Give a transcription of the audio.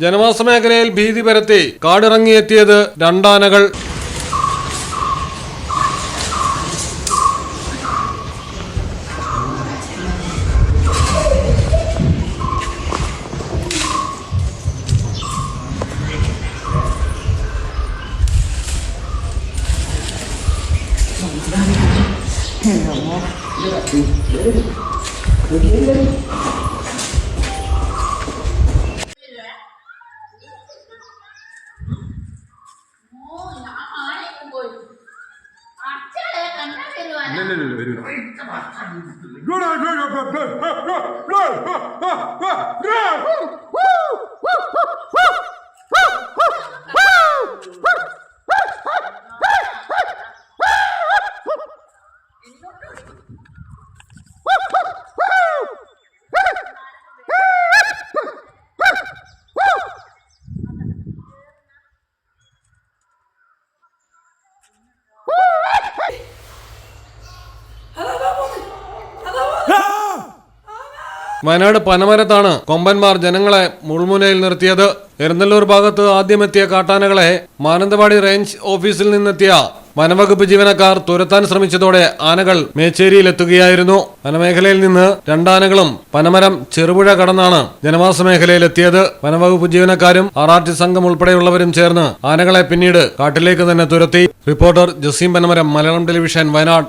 ജനവാസ മേഖലയിൽ ഭീതി പരത്തി കാടിറങ്ങിയെത്തിയത് രണ്ടാനകൾ. Gloire à Dieu, വയനാട് പനമരത്താണ് കൊമ്പന്മാർ ജനങ്ങളെ മുൾമുനയിൽ നിർത്തിയത്. എരുന്നല്ലൂർ ഭാഗത്ത് ആദ്യമെത്തിയ കാട്ടാനകളെ മാനന്തവാടി റേഞ്ച് ഓഫീസിൽ നിന്നെത്തിയ വനവകുപ്പ് ജീവനക്കാർ തുരത്താൻ ശ്രമിച്ചതോടെ ആനകൾ മേച്ചേരിയിലെത്തുകയായിരുന്നു വനമേഖലയിൽ നിന്ന് രണ്ടാനകളും പനമരം ചെറുപുഴ കടന്നാണ് ജനവാസ മേഖലയിലെത്തിയത് വനവകുപ്പ് ജീവനക്കാരും ആർ സംഘം ഉൾപ്പെടെയുള്ളവരും ചേർന്ന് ആനകളെ പിന്നീട് കാട്ടിലേക്ക് തന്നെ തുരത്തി. Reporter Jaseem Panamaram Malayalam television Wayanad.